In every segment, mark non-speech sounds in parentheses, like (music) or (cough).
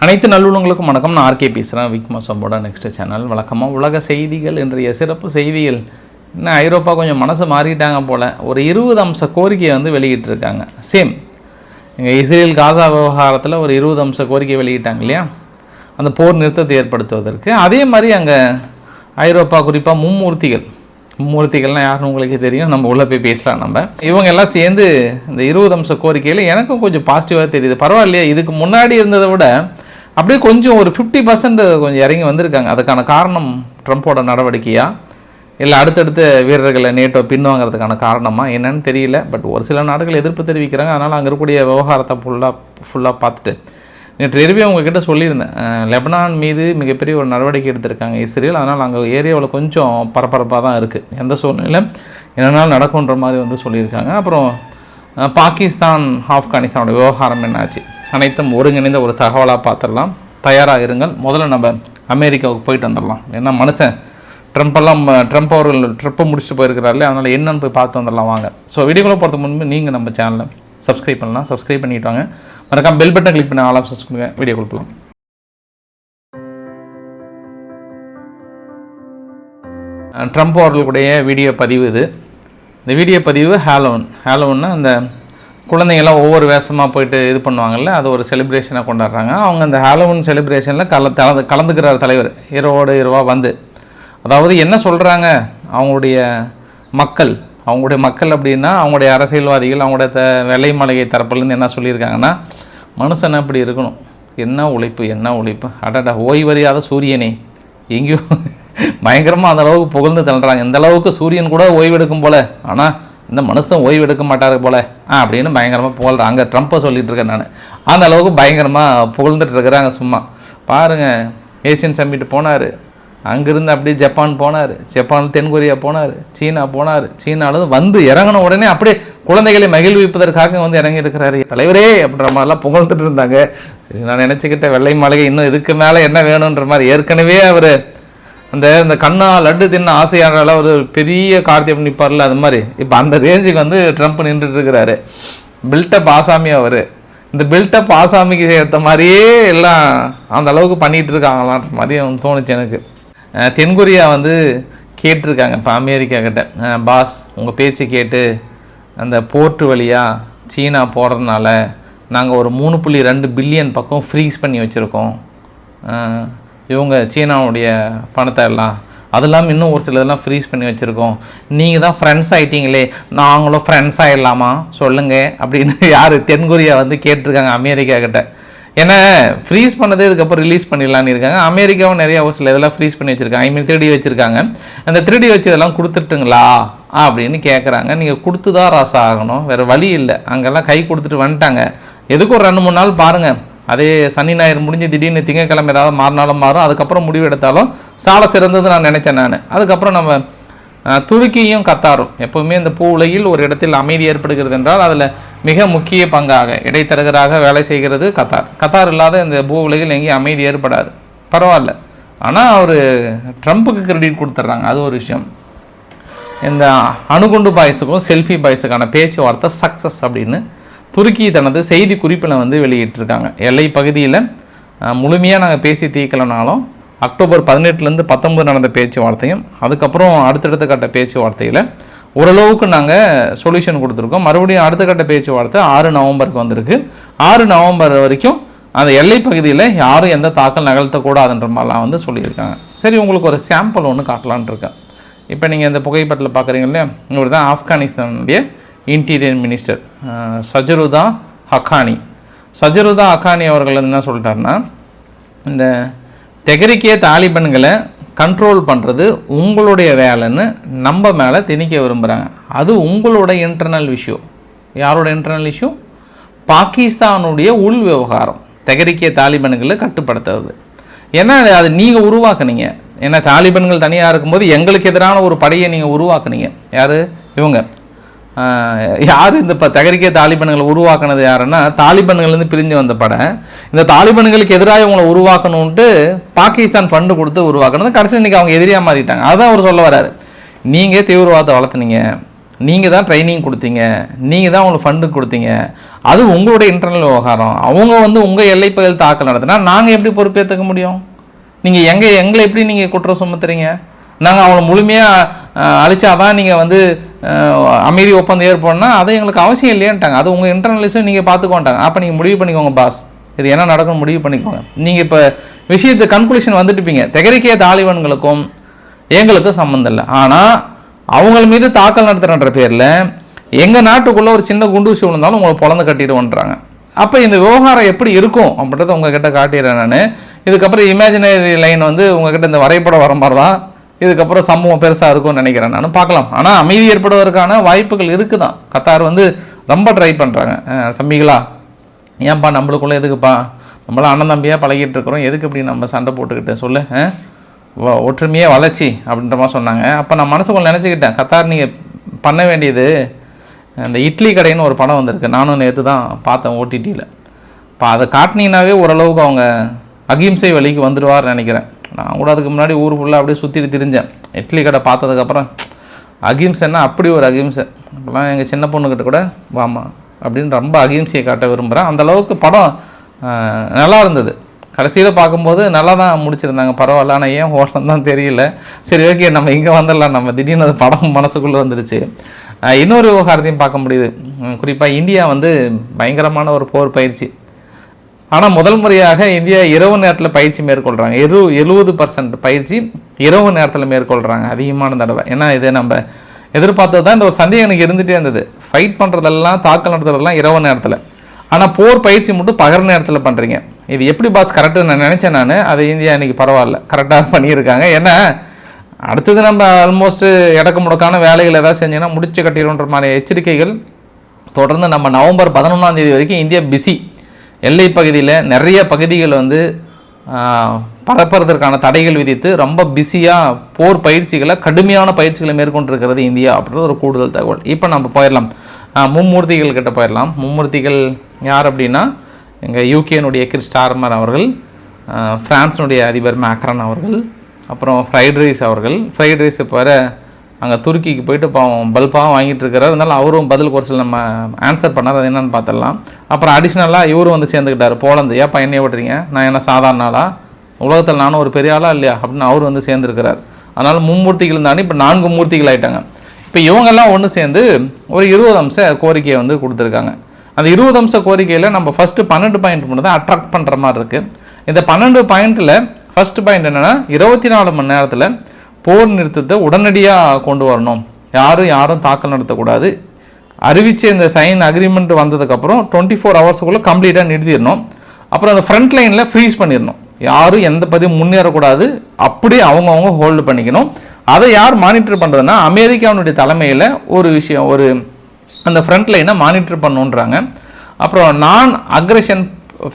அனைத்து நல்லுள்ளங்களுக்கும் வணக்கம். நான் ஆர்கே பேசுகிறேன் விக்மா சம்போட நெக்ஸ்ட் சேனல் வழக்கமாக உலக செய்திகள் இன்றைய சிறப்பு செய்திகள் இன்னும் ஐரோப்பா கொஞ்சம் மனசு மாறிட்டாங்க போல் ஒரு இருபது அம்ச கோரிக்கையை வந்து வெளியிட்டிருக்காங்க. சேம் இங்கே இஸ்ரேல் காசா விவகாரத்தில் ஒரு இருபது அம்ச கோரிக்கை வெளியிட்டாங்க இல்லையா? அந்த போர் நிறுத்தத்தை ஏற்படுத்துவதற்கு. அதே மாதிரி அங்கே ஐரோப்பா குறிப்பாக மும்மூர்த்திகள். மும்மூர்த்திகள்லாம் யாருன்னு உங்களுக்கு தெரியும். நம்ம உள்ளே போய் பேசலாம் நம்ம. இவங்க எல்லாம் சேர்ந்து இந்த இருபது அம்ச கோரிக்கையில் எனக்கும் கொஞ்சம் பாசிட்டிவாக தெரியுது. பரவாயில்லையா இதுக்கு முன்னாடி இருந்ததை விட அப்படியே கொஞ்சம் ஒரு ஃபிஃப்டி பர்சன்ட் கொஞ்சம் இறங்கி வந்திருக்காங்க. அதுக்கான காரணம் ட்ரம்ப்போட நடவடிக்கையா? இல்லை அடுத்தடுத்த வீரர்களை நேட்டோ பின்வாங்கிறதுக்கான காரணமாக என்னன்னு தெரியல. பட் ஒரு சில நாடுகள் எதிர்ப்பு தெரிவிக்கிறாங்க. அதனால் அங்கே இருக்கக்கூடிய விவகாரத்தை ஃபுல்லாக ஃபுல்லாக பார்த்துட்டு. நேற்று எருவே உங்ககிட்ட சொல்லியிருந்தேன். லெபனான் மீது மிகப்பெரிய ஒரு நடவடிக்கை எடுத்திருக்காங்க இஸ்ரேல். அதனால் அங்கே ஏரியாவில் கொஞ்சம் பரபரப்பாக தான் இருக்குது எந்த சூழ்நிலையில்? என்னென்னாலும் நடக்குன்ற மாதிரி வந்து சொல்லியிருக்காங்க. அப்புறம் பாகிஸ்தான் ஆப்கானிஸ்தானோட விவகாரம் என்னாச்சு? அனைத்தும் ஒருங்கிணைந்த ஒரு தகவலாக பார்த்துடலாம். தயாராக இருங்கள். முதல்ல நம்ம அமெரிக்காவுக்கு போயிட்டு வந்துடலாம். ஏன்னா மனுஷன் ட்ரம்ப் எல்லாம் ட்ரம்ப் அவர்கள் ட்ரிப்பை முடிச்சுட்டு போயிருக்கிறாரு அதனால் என்னன்னு போய் பார்த்து வந்துடலாம். வாங்க. ஸோ வீடியோக்குள்ள போகிறதுக்கு முன்பு நீங்கள் நம்ம சேனலை சப்ஸ்கிரைப் பண்ணலாம். சப்ஸ்கிரைப் பண்ணிட்டு வாங்க. மறக்காம பெல் பட்டன் கிளிக் பண்ணி ஆல் ஆப்ஷன்ஸ் கொடுங்க. வீடியோ கொடுக்கலாம் ட்ரம்ப் அவர்களுடைய வீடியோ பதிவு இது. இந்த வீடியோ பதிவு ஹாலோன் ஹாலோன்னா அந்த குழந்தைங்கள்லாம் ஒவ்வொரு வேஷமாக போயிட்டு இது பண்ணுவாங்கல்ல அது ஒரு செலிப்ரேஷனாக கொண்டாடுறாங்க. அவங்க அந்த ஹாலோவின் செலிப்ரேஷனில் கல கலந்து கலந்துக்கிறார் தலைவர். இரவோடு இரவா வந்து. அதாவது என்ன சொல்கிறாங்க அவங்களுடைய மக்கள்? அவங்களுடைய மக்கள் அப்படின்னா அவங்களுடைய அரசியல்வாதிகள் அவங்களுடைய த வெள்ளை மாளிகை தரப்புலேருந்து என்ன சொல்லியிருக்காங்கன்னா மனுஷன் அப்படி இருக்கணும். என்ன உழைப்பு என்ன உழைப்பு? அடடா ஓய்வறியாத சூரியனே. எங்கேயோ பயங்கரமாக அந்த அளவுக்கு புகழ்ந்து தள்ளுறாங்க. இந்த அளவுக்கு சூரியன் கூட ஓய்வெடுக்கும் போல. ஆனால் இந்த மனுஷன் ஓய்வு எடுக்க மாட்டார் போல. ஆ அப்படின்னு பயங்கரமாக புகழ்றாங்க அங்கே ட்ரம்ப்பை சொல்லிட்டு இருக்கேன் நான். அந்த அளவுக்கு பயங்கரமாக புகழ்ந்துட்டு இருக்கிறாங்க சும்மா. பாருங்கள் ஏசியன் சம்மிட் போனார். அங்கேருந்து அப்படியே ஜப்பான் போனார். ஜப்பான் தென்கொரியா போனார். சீனா போனார். சீனால வந்து இறங்கின உடனே அப்படியே குழந்தைகளை மகிழ்விப்பதற்காக வந்து இறங்கி இருக்கிறாரு தலைவரே அப்படின்ற மாதிரிலாம் புகழ்ந்துட்டு இருந்தாங்க சரி நான் நினச்சிக்கிட்ட வெள்ளை மாளிகை இன்னும் இதுக்கு மேலே என்ன வேணுன்ற மாதிரி. ஏற்கனவே அவர் அந்த இந்த கண்ணா லட்டு தின்ன ஆசையானால ஒரு பெரிய கார்த்தியம் நிற்பார்ல அது மாதிரி. இப்போ அந்த ரேஞ்சுக்கு வந்து ட்ரம்ப் நின்றுட்டு இருக்கிறாரு பில்டப் ஆசாமி அவர். இந்த பில்டப் ஆசாமிக்கு ஏற்ற மாதிரியே எல்லாம் அந்த அளவுக்கு பண்ணிட்டு இருக்காங்களான்ற மாதிரியும் தோணுச்சு எனக்கு. தென்கொரியா வந்து கேட்டிருக்காங்க இப்போ அமெரிக்கா கிட்ட. பாஸ் உங்கள் பேச்சு கேட்டு அந்த போர்ட்டு வழியாக சீனா போடுறதுனால நாங்கள் ஒரு மூணு புள்ளி ரெண்டு பில்லியன் பக்கம் ஃப்ரீஸ் பண்ணி வச்சுருக்கோம். இவங்க சீனாவுடைய பணத்தை எல்லாம் அது இல்லாமல் இன்னும் ஒரு சிலதெல்லாம் ஃப்ரீஸ் பண்ணி வச்சுருக்கோம். நீங்கள் தான் ஃப்ரெண்ட்ஸ் ஆகிட்டீங்களே நாங்களும் ஃப்ரெண்ட்ஸ் ஆகிடலாமா சொல்லுங்கள் அப்படின்னு (laughs) யார் தென்கொரியா வந்து கேட்டிருக்காங்க அமெரிக்கா கிட்ட. ஏன்னா ஃப்ரீஸ் பண்ணதே இதுக்கப்புறம் ரிலீஸ் பண்ணிடலான்னு இருக்காங்க. அமெரிக்காவும் நிறைய ஒரு சில இதெல்லாம் ஃப்ரீஸ் பண்ணி வச்சுருக்காங்க. ஐ மீன் திருடி வச்சுருக்காங்க. அந்த திருடி வச்சு இதெல்லாம் கொடுத்துட்டுங்களா? அப்படின்னு கேட்குறாங்க நீங்கள் கொடுத்து தான் ராசா ஆகணும். வேறு வழி இல்லை. அங்கெல்லாம் கை கொடுத்துட்டு வந்துட்டாங்க. எதுக்கு ஒரு ரெண்டு மூணு நாள் பாருங்கள் அதே சனி ஞாயிறு முடிஞ்சு திடீர்னு திங்கக்கிழமை ஏதாவது மாறினாலும் மாறும். அதுக்கப்புறம் முடிவு எடுத்தாலும் சால சிறந்தது நான் நினச்சேன் நான். அதுக்கப்புறம் நம்ம துருக்கியும் கத்தாரும். எப்போவுமே இந்த பூ உலகில் ஒரு இடத்தில் அமைதி ஏற்படுகிறது என்றால் அதில் மிக முக்கிய பங்காக இடைத்தரகராக வேலை செய்கிறது கத்தார். கத்தார் இல்லாத இந்த பூ உலகில் எங்கேயும் அமைதி ஏற்படாது. பரவாயில்ல. ஆனால் அவர் ட்ரம்ப்புக்கு கிரெடிட் கொடுத்துட்றாங்க அது ஒரு விஷயம். இந்த அணுகுண்டு பாய்ஸுக்கும் செல்ஃபி பாய்ஸுக்கான பேச்சுவார்த்தை சக்ஸஸ் அப்படின்னு துருக்கி தனது செய்தி குறிப்பில் வந்து வெளியிட்டிருக்காங்க. எல்லை பகுதியில் முழுமையாக நாங்கள் பேசி தீர்க்கலனாலும் அக்டோபர் பதினெட்டுலேருந்து பத்தொன்பது நடந்த பேச்சுவார்த்தையும் அதுக்கப்புறம் அடுத்தடுத்த கட்ட பேச்சுவார்த்தையில் ஓரளவுக்கு நாங்கள் சொல்யூஷன் கொடுத்துருக்கோம். மறுபடியும் அடுத்த கட்ட பேச்சுவார்த்தை ஆறு நவம்பருக்கு வந்திருக்கு. ஆறு நவம்பர் வரைக்கும் அந்த எல்லை பகுதியில் யாரும் எந்த தாக்கல் நகழ்த்தக்கூடாதுன்ற மாதிரிலாம் வந்து சொல்லியிருக்காங்க. சரி உங்களுக்கு ஒரு சாம்பிள் ஒன்று காட்டலான்ட்டு இருக்கேன். இப்போ நீங்கள் இந்த புகைப்படத்தில் பார்க்குறீங்க இல்லையா? இவர் தான் ஆப்கானிஸ்தானுடைய இன்டீரியர் மினிஸ்டர் சஜருதா ஹக்கானி. சஜருதா ஹக்கானி அவர்கள் என்ன சொல்லிட்டாருன்னா இந்த தெகரிக்கிய தாலிபன்களை கண்ட்ரோல் பண்ணுறது உங்களுடைய வேலைன்னு நம்ம மேலே திணிக்க விரும்புகிறாங்க அது உங்களோட இன்டர்னல் இஷ்யூ யாரோட இன்டர்னல் இஷ்யூ பாகிஸ்தானுடைய உள் விவகாரம். தெகரிக்கிய தாலிபன்களை கட்டுப்படுத்துறது. ஏன்னா அது நீங்கள் உருவாக்குனீங்க. ஏன்னா தாலிபன்கள் தனியாக இருக்கும்போது எங்களுக்கு எதிரான ஒரு படையை நீங்கள் உருவாக்குனீங்க. யார்? இவங்க. யார் இந்த இப்போ தகரிக்க தாலிபன்களை உருவாக்குனது யாருன்னா தாலிபன்கள்லேருந்து பிரிஞ்சு வந்த படம். இந்த தாலிபன்களுக்கு எதிராக இவங்களை உருவாக்கணுன்ட்டு பாகிஸ்தான் ஃபண்டு கொடுத்து உருவாக்குனது. கடைசியில் இன்றைக்கி அவங்க எதிரியாக மாறிட்டாங்க. அதான் அவர் சொல்ல வராரு. நீங்கள் தீவிரவாதத்தை வளர்த்துனீங்க. நீங்கள் தான் ட்ரைனிங் கொடுத்தீங்க. நீங்கள் தான் அவங்களுக்கு ஃபண்டு கொடுத்தீங்க. அது உங்களுடைய இன்டர்னல் விவகாரம். அவங்க வந்து உங்கள் எல்லைப்பகுதியில் தாக்கல் நடத்தினா நாங்கள் எப்படி பொறுப்பேற்றுக்க முடியும்? நீங்கள் எங்கே எங்களை எப்படி நீங்கள் குற்றம் சுமத்துறீங்க? நாங்கள் அவங்கள முழுமையாக அழிச்சாதான் நீங்கள் வந்து அமைதி ஒப்பந்தம் ஏற்படணும்னா அது எங்களுக்கு அவசியம் இல்லையான்ட்டாங்க. அது உங்கள் இன்டர்னலிஸும் நீங்கள் பார்த்துக்கோன்ட்டாங்க அப்போ நீங்கள் முடிவு பண்ணிக்கோங்க பாஸ் இது என்ன நடக்கும் முடிவு பண்ணிக்கோங்க. நீங்கள் இப்போ விஷயத்து கன்க்ளூஷன் வந்துட்டுப்பீங்க. தெகரிக்கே தாலிபான்களுக்கும் எங்களுக்கும் சம்மந்தம் இல்லை. ஆனால் அவங்கள மீது தாக்கல் நடத்துறன்ற பேரில் எங்கள் நாட்டுக்குள்ளே ஒரு சின்ன குண்டூசி விழுந்தாலும் உங்களை பிறந்து கட்டிடுவோன்றாங்க. அப்போ இந்த விவகாரம் எப்படி இருக்கும் அப்படின்றத உங்ககிட்ட காட்டிடுறேன் நான். இதுக்கப்புறம் இமேஜினரி லைன் வந்து உங்ககிட்ட இந்த வரைபடம் வர மாதிரி தான் இதுக்கப்புறம் சம்பவம் பெருசாக இருக்கும்னு நினைக்கிறேன் நான் பார்க்கலாம். ஆனால் அமைதி ஏற்படுவதற்கான வாய்ப்புகள் இருக்குது தான் கத்தார் வந்து ரொம்ப ட்ரை பண்ணுறாங்க தம்பிகளா ஏன்பா நம்மளுக்குள்ளே எதுக்குப்பா? நம்மளாம் அண்ணன் தம்பியாக பழகிட்டு இருக்கிறோம். எதுக்கு இப்படி நம்ம சண்டை போட்டுக்கிட்டு? சொல்லு ஆ? ஒற்றுமையே வளர்ச்சி அப்படின்ற மாதிரி சொன்னாங்க. அப்போ நான் மனசுக்குள்ள நினச்சிக்கிட்டேன். கத்தார் நீங்கள் பண்ண வேண்டியது அந்த இட்லி கடைன்னு ஒரு படம் வந்திருக்கு. நானும் நேற்று தான் பார்த்தேன் ஓடிடியில் இப்போ அதை காட்டினீங்கன்னாவே ஓரளவுக்கு அவங்க அகிம்சை வழிக்கு வந்துடுவார்னு நினைக்கிறேன். நான் கூட அதுக்கு முன்னாடி ஊர் ஃபுல்லாக அப்படியே சுற்றிட்டு திரிஞ்சேன். இட்லி கடை பார்த்ததுக்கப்புறம் அகிம்சைன்னா அப்படி ஒரு அகிம்சை? அப்போலாம் எங்கள் சின்ன பொண்ணுக்கிட்ட கூட வாமா அப்படின்னு ரொம்ப அகிம்சையை காட்ட விரும்புகிறேன் அந்த அளவுக்கு படம் நல்லா இருந்தது. கடைசியில் பார்க்கும்போது நல்லா தான் முடிச்சிருந்தாங்க. பரவாயில்ல ஆனால் ஏன் ஓடலாம் தான் தெரியல. சரி ஓகே நம்ம இங்கே வந்துடலாம். நம்ம திடீர்னு அது படம் மனசுக்குள்ளே வந்துருச்சு. இன்னொரு விவகாரத்தையும் பார்க்க முடியுது. குறிப்பாக இந்தியா வந்து பயங்கரமான ஒரு போர் பயிற்சி. ஆனால் முதல் முறையாக இந்தியா இரவு நேரத்தில் பயிற்சி மேற்கொள்கிறாங்க எரு எழுபது பர்சன்ட் பயிற்சி இரவு நேரத்தில் மேற்கொள்கிறாங்க அதிகமான தடவை. ஏன்னா இது நம்ம எதிர்பார்த்தது தான். இந்த ஒரு சந்தேகம் எனக்கு இருந்துகிட்டே இருந்தது. ஃபைட் பண்ணுறதெல்லாம் தாக்கல் நடத்துறதெல்லாம் இரவு நேரத்தில். ஆனால் போர் பயிற்சி மட்டும் பகல் நேரத்தில் பண்ணுறீங்க இது எப்படி பாஸ் கரெக்டாக நான் நினச்சேன் நான். அது இந்தியா இன்றைக்கி பரவாயில்ல. கரெக்டாக பண்ணியிருக்காங்க. ஏன்னா அடுத்தது நம்ம ஆல்மோஸ்ட்டு இடக்கு முடக்கான வேலைகள் ஏதாவது செஞ்சோன்னா முடிச்சு கட்டிடுன்ற மாதிரி எச்சரிக்கைகள். தொடர்ந்து நம்ம நவம்பர் பதினொன்றாம் தேதி வரைக்கும் இந்தியா பிஸி எல்லை பகுதியில் நிறைய பகுதிகள் வந்து பரப்புறதற்கான தடைகள் விதித்து ரொம்ப பிஸியாக போர் பயிற்சிகளை கடுமையான பயிற்சிகளை மேற்கொண்டிருக்கிறது இந்தியா அப்படின்றது ஒரு கூடுதல் தகவல். இப்போ நம்ம போயிடலாம். மும்மூர்த்திகள் கிட்ட போயிடலாம். மும்மூர்த்திகள் யார் அப்படின்னா எங்கள் யூகேனுடைய கிறிஸ் ஸ்டார்மர் அவர்கள் ஃப்ரான்ஸினுடைய அதிபர் மேக்ரான் அவர்கள் அப்புறம் ஃப்ரைட் ரைஸ் அவர்கள். ஃப்ரைட் ரைஸ் இப்போ வர அங்கே துருக்கிக்கு போயிட்டு பாவம் பல்பாகவும் வாங்கிட்டு இருக்கிறார். இருந்தாலும் அவரும் பதிலுக்கு ஒரு சில நம்ம ஆன்சர் பண்ணார். அது என்னன்னு பார்த்துடலாம் அப்புறம் அடிஷ்னலாக இவரும் வந்து சேர்ந்துக்கிட்டார் போலந்து. ஏன் பையனே விட்டுறீங்க நான் என்ன சாதாரண ஆளா? உலகத்தில் நானும் ஒரு பெரிய ஆளா இல்லையா? அப்படின்னு அவர் வந்து சேர்ந்துருக்கிறார். அதனால் மும்மூர்த்திகள் தாண்டி இப்போ நான்கு மூர்த்திகள் ஆயிட்டாங்க. இப்போ இவங்கெல்லாம் ஒன்று சேர்ந்து ஒரு இருபது அம்ச கோரிக்கையை வந்து கொடுத்துருக்காங்க. அந்த இருபது அம்ச கோரிக்கையில் நம்ம ஃபஸ்ட்டு பன்னெண்டு பாயிண்ட் மட்டும் தான் அட்ராக்ட் பண்ணுற மாதிரி இருக்குது இந்த பன்னெண்டு பாயிண்ட்டில் ஃபர்ஸ்ட் பாயிண்ட் என்னென்னா இருபத்தி நாலு மணி நேரத்தில் போர் நிறுத்தத்தை உடனடியாக கொண்டு வரணும். யாரும் யாரும் தாக்கல் நடத்தக்கூடாது. அறிவிச்ச இந்த சைன் அக்ரிமெண்ட் வந்ததுக்கப்புறம் டுவெண்ட்டி ஃபோர் ஹவர்ஸுக்குள்ளே கம்ப்ளீட்டாக நிறுத்திடணும். அப்புறம் அந்த ஃப்ரண்ட் லைனில் ஃப்ரீஸ் பண்ணிடணும். யாரும் எந்த பதிவும் முன்னேறக்கூடாது. அப்படியே அவங்கவுங்க ஹோல்டு பண்ணிக்கணும். அதை யார் மானிட்டர் பண்ணுறதுன்னா அமெரிக்காவினுடைய தலைமையில் ஒரு விஷயம் ஒரு அந்த ஃப்ரண்ட் லைனை மானிட்டர் பண்ணுன்றாங்க. அப்புறம் நான் அக்ரஷன்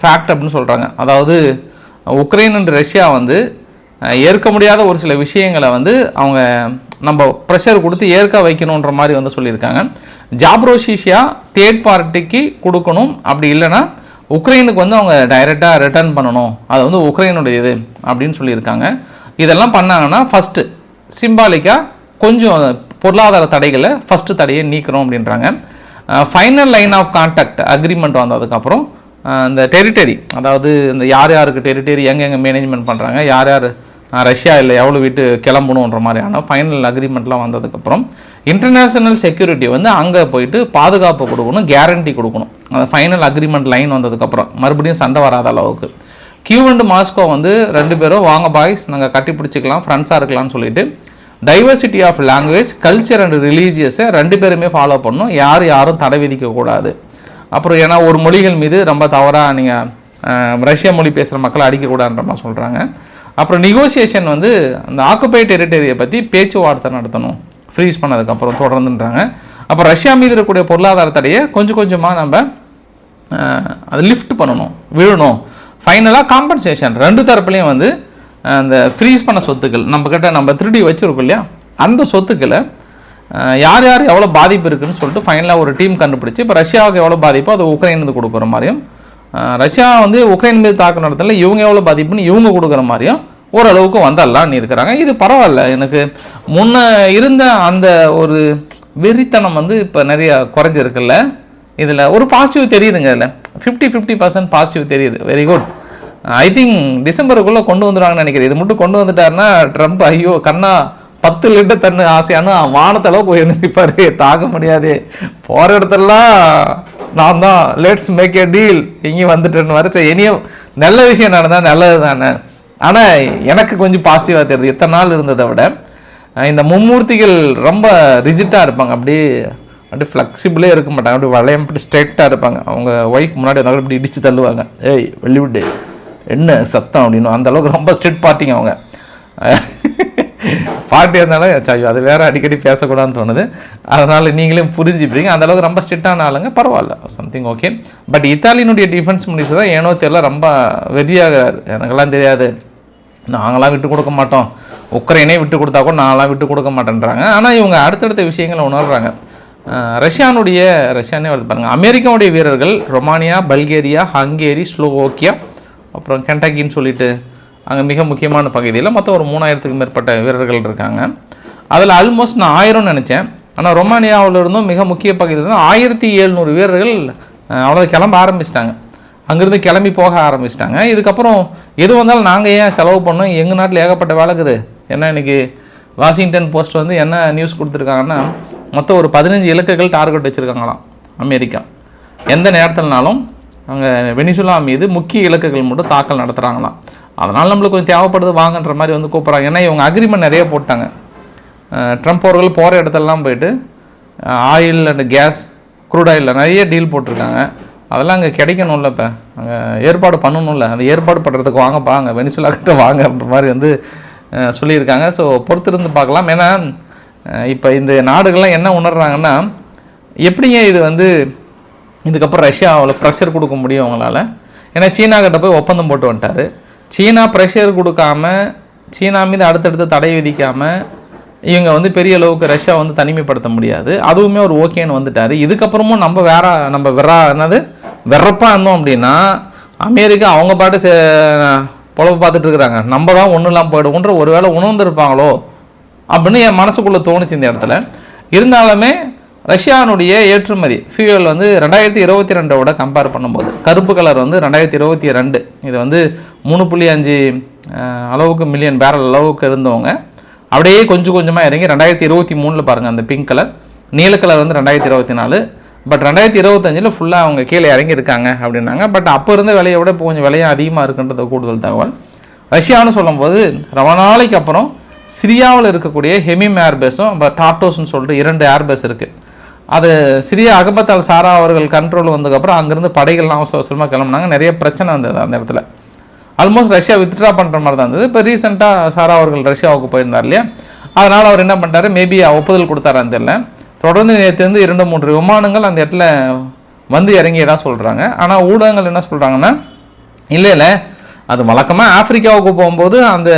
ஃபேக்ட் அப்படின்னு சொல்கிறாங்க அதாவது உக்ரைன் அண்ட் ரஷ்யா வந்து ஏற்க முடியாத ஒரு சில விஷயங்களை வந்து அவங்க நம்ம ப்ரெஷர் கொடுத்து ஏற்க வைக்கணுன்ற மாதிரி வந்து சொல்லியிருக்காங்க. ஜாப்ரோஷிஷியா தேர்ட் பார்ட்டிக்கு கொடுக்கணும். அப்படி இல்லைன்னா உக்ரைனுக்கு வந்து அவங்க டைரெக்டாக ரிட்டர்ன் பண்ணணும். அது வந்து உக்ரைனுடைய இது அப்படின்னு சொல்லியிருக்காங்க. இதெல்லாம் பண்ணாங்கன்னா ஃபஸ்ட்டு சிம்பாலிக்காக கொஞ்சம் பொருளாதார தடைகளை ஃபஸ்ட்டு தடையை நீக்கிறோம் அப்படின்றாங்க. Final line of contact agreement வந்ததுக்கப்புறம் இந்த டெரிட்டரி அதாவது இந்த யார் யாருக்கு டெரிட்டரி எங்கெங்கே மேனேஜ்மெண்ட் பண்ணுறாங்க யார் யார் ரஷ்யா இல்லை எவ்வளோ விட்டு கிளம்பணுன்ற மாதிரியான ஃபைனல் அக்ரிமெண்ட்லாம் வந்ததுக்கப்புறம் இன்டர்நேஷனல் செக்யூரிட்டி வந்து அங்கே போயிட்டு பாதுகாப்பு கொடுக்கணும் கேரண்டி கொடுக்கணும். அந்த ஃபைனல் அக்ரிமெண்ட் லைன் வந்ததுக்கப்புறம். மறுபடியும் சண்டை வராத அளவுக்கு. கியூ அண்ட் மாஸ்கோ வந்து ரெண்டு பேரும் வாங்க பாய்ஸ் நாங்கள் கட்டி பிடிச்சிக்கலாம் ஃப்ரெண்ட்ஸாக இருக்கலாம்னு சொல்லிட்டு diversity of language culture and ரிலீஜியஸை ரெண்டு பேருமே ஃபாலோ பண்ணணும். யார் யாரும் தடை விதிக்கக்கூடாது அப்புறம் ஏன்னா ஒரு மொழிகள் மீது ரொம்ப தவறாக நீங்கள் ரஷ்ய மொழி பேசுகிற மக்களை அடிக்கக்கூடாதுன்ற மாதிரி சொல்கிறாங்க அப்புறம் நெகோசியேஷன் வந்து அந்த ஆக்குபை டெரிட்டரியை பற்றி பேச்சுவார்த்தை நடத்தணும். ஃப்ரீஸ் பண்ணதுக்கப்புறம் தொடர்ந்துன்றாங்க. அப்போ ரஷ்யா மீது இருக்கக்கூடிய பொருளாதார தடையை கொஞ்சம் கொஞ்சமாக நம்ம அது அதை லிஃப்ட் பண்ணணும் விழணும். ஃபைனலாக காம்பன்சேஷன் ரெண்டு தரப்புலையும் வந்து அந்த ஃப்ரீஸ் பண்ண சொத்துக்கள் நம்மக்கிட்ட நம்ம திருடி வச்சுருக்கோம் இல்லையா? அந்த சொத்துக்களை யார் யார் எவ்வளோ பாதிப்பு இருக்குதுன்னு சொல்லிட்டு ஃபைனலாக ஒரு டீம் கண்டுபிடிச்சி இப்போ ரஷ்யாவுக்கு எவ்வளோ பாதிப்போ அது உக்ரைனுக்கு கொடுக்குற மாதிரியும் ரஷ்யா வந்து உக்ரைன் மீது தாக்கம் நடத்தல இவங்க எவ்வளோ பாதிப்புன்னு இவங்க கொடுக்குற மாதிரியும் ஓரளவுக்கு வந்தரலான்னு இருக்கிறாங்க. இது பரவாயில்ல எனக்கு முன்ன இருந்த அந்த ஒரு வெறித்தனம் வந்து இப்போ நிறைய குறைஞ்சிருக்குல்ல. இதில் ஒரு பாசிட்டிவ் தெரியுதுங்க இதில். ஃபிஃப்டி ஃபிஃப்டி பர்சன்ட் பாசிட்டிவ் தெரியுது. வெரி குட் ஐ திங்க் டிசம்பருக்குள்ளே கொண்டு வந்துடுவாங்கன்னு நினைக்கிறேன். இது மட்டும் கொண்டு வந்துட்டாருன்னா ட்ரம்ப் ஐயோ கண்ணா பத்து லிட்டர் தண்ணு ஆசையானு வானத்தளவு போய் நிற்பார் தாங்க முடியாது. போகிற இடத்துலலாம் நான் தான் லெட்ஸ் மேக் ஏ டீல் இங்கே வந்துட்டேன்னு வர இனியும் நல்ல விஷயம் நடந்தால் நல்லது தானே. ஆனால் எனக்கு கொஞ்சம் பாசிட்டிவாக தெரியுது. இத்தனை நாள் இருந்ததை விட இந்த மும்மூர்த்திகள் ரொம்ப ரிஜிட்டாக இருப்பாங்க. அப்படியே அப்படியே ஃப்ளெக்சிபிளே இருக்க மாட்டாங்க. அப்படியே வளையம் அப்படி ஸ்ட்ரெயிட்டாக இருப்பாங்க. அவங்க ஒய்ஃப் முன்னாடி வந்தாலும் இப்படி இடித்து தள்ளுவாங்க. ஏய் வெளிவிட்டு என்ன சத்தம் அப்படின்னு. அந்தளவுக்கு ரொம்ப ஸ்ட்ரெட் பார்ட்டிங்க அவங்க. (laughs) பார்ட்டி இருந்தாலும் ஐயோ அது வேறு அடிக்கடி பேசக்கூடாதுன்னு தோணுது. அதனால் நீங்களும் புரிஞ்சுப்பீங்க அந்தளவுக்கு ரொம்ப ஸ்ட்ரிக்டான ஆளுங்க பரவாயில்ல. சம்திங் ஓகே பட் இத்தாலியினுடைய டிஃபென்ஸ் மினிஸ்டர் தான் ஏனோ தெரியல ரொம்ப வெறியாகிறாரு எனக்கெல்லாம் தெரியாது. நாங்களாம் விட்டு கொடுக்க மாட்டோம். உக்ரைனே விட்டு கொடுத்தா கூட நாங்களாம் விட்டு கொடுக்க மாட்டேன்றாங்க. ஆனால் இவங்க அடுத்தடுத்த விஷயங்களை உணர்றாங்க. ரஷ்யானுடைய ரஷ்யானே வருது பாருங்கள் அமெரிக்காவுடைய வீரர்கள் ரொமானியா பல்கேரியா ஹங்கேரி ஸ்லோவோக்கியா அப்புறம் கென்டக்கின்னு சொல்லிட்டு அங்கே மிக முக்கியமான பகுதியில் மொத்தம் ஒரு மூணாயிரத்துக்கு மேற்பட்ட வீரர்கள் இருக்காங்க. அதில் ஆல்மோஸ்ட் நான் ஆயிரம்னு நினச்சேன். ஆனால் ரொமானியாவில் இருந்தும் மிக முக்கிய பகுதியில் இருந்தும் ஆயிரத்தி எழுநூறு வீரர்கள் அவ்வளோ கிளம்ப ஆரம்பிச்சிட்டாங்க. அங்கேருந்து கிளம்பி போக ஆரம்பிச்சிட்டாங்க. இதுக்கப்புறம் எது வந்தாலும் நாங்கள் ஏன் செலவு பண்ணோம்? எங்கள் நாட்டில் ஏகப்பட்ட வேலை இருக்குது. ஏன்னா இன்னைக்கு வாஷிங்டன் போஸ்ட் வந்து என்ன நியூஸ் கொடுத்துருக்காங்கன்னா மொத்தம் ஒரு பதினஞ்சு இலக்குகள் டார்கெட் வச்சுருக்காங்களாம் அமெரிக்கா. எந்த நேரத்தில்னாலும் அங்கே வெனிசுலா மீது முக்கிய இலக்குகள் மட்டும் தாக்கல் நடத்துகிறாங்களாம் அதனால் நம்மளுக்கு கொஞ்சம் தேவைப்படுது வாங்கன்ற மாதிரி வந்து கூப்பிட்றாங்க. ஏன்னா இவங்க அக்ரிமெண்ட் நிறைய போட்டாங்க. ட்ரம்ப் அவர்கள் போகிற இடத்துலலாம் போயிட்டு ஆயில் அண்ட் கேஸ் க்ரூட் ஆயிலில் நிறைய டீல் போட்டிருக்காங்க. அதெல்லாம் அங்கே கிடைக்கணும்ல இப்போ. அங்கே ஏற்பாடு பண்ணணும்ல. அந்த ஏற்பாடு பண்ணுறதுக்கு வாங்கப்பா அங்கே வெனிசுலா வாங்க வாங்கன்ற மாதிரி வந்து சொல்லியிருக்காங்க. ஸோ பொறுத்திருந்து பார்க்கலாம். ஏன்னா இப்போ இந்த நாடுகள்லாம் என்ன உணர்றாங்கன்னா எப்படிங்க இது வந்து இதுக்கப்புறம் ரஷ்யா அவ்வளோ ப்ரெஷர் கொடுக்க முடியும் அவங்களால? ஏன்னா சீனா கிட்ட போய் ஒப்பந்தம் போட்டு வந்துட்டார். சீனா ப்ரெஷர் கொடுக்காம சீனா மீது அடுத்தடுத்து தடை விதிக்காமல் இவங்க வந்து பெரிய அளவுக்கு ரஷ்யா வந்து தனிமைப்படுத்த முடியாது. அதுவுமே ஒரு ஓகேன்னு வந்துட்டார். இதுக்கப்புறமும் நம்ம வேற நம்ம வெறா என்னது? வெறப்பா இருந்தோம் அப்படின்னா அமெரிக்கா அவங்க பாட்டு சே பொழப்பு பார்த்துட்டு இருக்கிறாங்க. நம்ம தான் ஒன்றும் இல்லாமல் போயிடுவோன்ற ஒருவேளை உணர்ந்துருப்பாங்களோ அப்படின்னு என் மனசுக்குள்ளே தோணுச்சு இந்த இடத்துல. இருந்தாலுமே ரஷ்யானுடைய ஏற்றுமதி ஃபியூயல் வந்து ரெண்டாயிரத்தி இருபத்தி ரெண்டோட கம்பேர் பண்ணும்போது கருப்பு கலர் வந்து ரெண்டாயிரத்தி இருபத்தி ரெண்டு இது வந்து மூணு புள்ளி அஞ்சு அளவுக்கு மில்லியன் பேரல் அளவுக்கு இருந்தவங்க. அப்படியே கொஞ்சம் கொஞ்சமாக இறங்கி ரெண்டாயிரத்தி இருபத்தி மூணில் பாருங்கள் அந்த பிங்க் கலர் நீல கலர் வந்து ரெண்டாயிரத்தி இருபத்தி நாலு. பட் ரெண்டாயிரத்தி இருபத்தஞ்சில் ஃபுல்லாக அவங்க கீழே இறங்கியிருக்காங்க அப்படின்னாங்க. பட் அப்போ இருந்த விலையை விட இப்போ கொஞ்சம் விலையும் அதிகமாக இருக்குன்றது கூடுதல் தகவல். ரஷ்யான்னு சொல்லும்போது ரொம்ப நாளைக்கு அப்புறம் சிரியாவில் இருக்கக்கூடிய ஹெமிம் ஏர்பேஸும் இப்போ டார்டோஸ்னு சொல்லிட்டு இரண்டு ஏர்பேஸ் இருக்குது அது சிறிய அகபத்தால் சாரா அவர்கள் கண்ட்ரோல் வந்ததுக்கப்புறம் அங்கேருந்து படைகள்லாம் அவசர அவசரமாக கிளம்புனாங்க. நிறைய பிரச்சனை வந்தது அந்த இடத்துல. ஆல்மோஸ்ட் ரஷ்யா வித்ட்ரா பண்ணுற மாதிரி தான் இருந்தது. இப்போ ரீசெண்டாக சாரா அவர்கள் ரஷ்யாவுக்கு போயிருந்தார் இல்லையா? அதனால் அவர் என்ன பண்ணிட்டாரு மேபி ஒப்புதல் கொடுத்தாரான்னு தெரியல. தொடர்ந்து நேற்றுலேருந்து வந்து இரண்டு மூன்று விமானங்கள் அந்த இடத்துல வந்து இறங்கியதான் சொல்கிறாங்க ஆனால் ஊடகங்கள் என்ன சொல்கிறாங்கன்னா இல்லை இல்லை. அது வழக்கமாக ஆப்பிரிக்காவுக்கு போகும்போது அந்த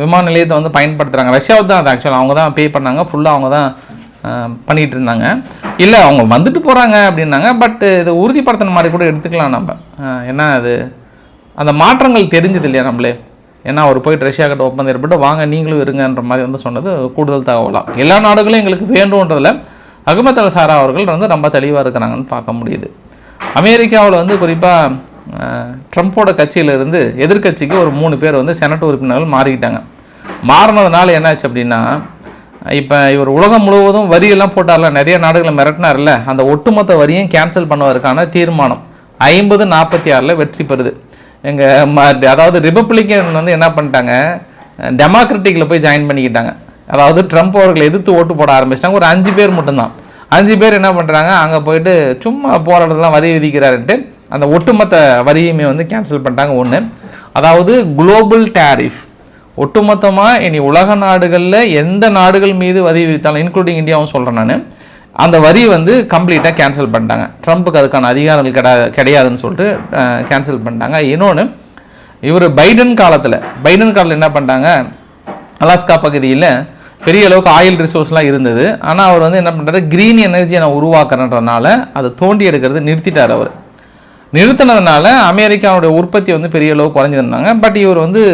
விமான நிலையத்தை வந்து பயன்படுத்துகிறாங்க ரஷ்யாவுக்கு தான் அது ஆக்சுவலாக அவங்க தான் பே பண்ணாங்க. ஃபுல்லாக அவங்க தான் பண்ணிகிட்டு இருந்தாங்க. இல்லை அவங்க வந்துட்டு போகிறாங்க அப்படின்னாங்க பட் இது உறுதிப்படுத்தின மாதிரி கூட எடுத்துக்கலாம் நம்ம. ஏன்னா அது அந்த மாற்றங்கள் தெரிஞ்சது இல்லையா நம்மளே? ஏன்னா அவர் போயிட்டு ரஷ்யா கிட்ட ஒப்பந்தம் ஏற்பட்டு வாங்க நீங்களும் இருங்கன்ற மாதிரி வந்து சொன்னது கூடுதல் தகவலாம் எல்லா நாடுகளும் எங்களுக்கு வேண்டும்ன்றதில் அகமத் அல் சாரா அவர்கள் வந்து ரொம்ப தெளிவாக இருக்கிறாங்கன்னு பார்க்க முடியுது. அமெரிக்காவில் வந்து குறிப்பாக ட்ரம்ப்போட கட்சியிலிருந்து எதிர்க்கட்சிக்கு ஒரு மூணு பேர் வந்து செனட் உறுப்பினர்கள் மாறிக்கிட்டாங்க. மாறினதுனால என்னாச்சு அப்படின்னா இப்போ இவர் உலகம் முழுவதும் வரியெல்லாம் போட்டார்ல நிறைய நாடுகளை மிரட்டினார்ல அந்த ஒட்டுமொத்த வரியும் கேன்சல் பண்ணுவதற்கான தீர்மானம். ஐம்பது நாற்பத்தி ஆறில் வெற்றி பெறுது. எங்கள் அதாவது ரிப்பப்ளிக்கன் வந்து என்ன பண்ணிட்டாங்க டெமோக்ரட்டிக்கில் போய் ஜாயின் பண்ணிக்கிட்டாங்க. அதாவது ட்ரம்ப் அவர்களை எதிர்த்து ஓட்டு போட ஆரம்பிச்சிட்டாங்க. ஒரு அஞ்சு பேர் மட்டும்தான். அஞ்சு பேர் என்ன பண்ணுறாங்க அங்கே போயிட்டு சும்மா போராட்டத்தெல்லாம் வரி விதிக்கிறாருன்ட்டு அந்த ஒட்டுமொத்த வரியுமே வந்து கேன்சல் பண்ணிட்டாங்க ஒன்று அதாவது குளோபல் டேரிஃப் ஒட்டுமொத்தமாக இனி உலக நாடுகளில் எந்த நாடுகள் மீது வரி விதித்தாலும் இன்க்ளூடிங் இந்தியாவும் சொல்கிறேன் நான் அந்த வரி வந்து கம்ப்ளீட்டாக கேன்சல் பண்ணிட்டாங்க. ட்ரம்ப்புக்கு அதுக்கான அதிகாரங்கள் கிடை கிடையாதுன்னு சொல்லிட்டு கேன்சல் பண்ணிட்டாங்க. இன்னொன்று இவர் பைடன் காலத்தில் பைடன் காலத்தில் என்ன பண்ணிட்டாங்க? அலாஸ்கா பகுதியில் பெரிய அளவுக்கு ஆயில் ரிசோர்ஸ்லாம் இருந்தது. ஆனால் அவர் வந்து என்ன பண்ணுறாரு க்ரீன் எனர்ஜியை நான் உருவாக்குறன்றனால அதை தோண்டி எடுக்கிறது நிறுத்திட்டார் அவர். நிறுத்தினதுனால அமெரிக்காவுடைய உற்பத்தி வந்து பெரிய அளவு குறைஞ்சிருந்தாங்க. பட் இவர் வந்து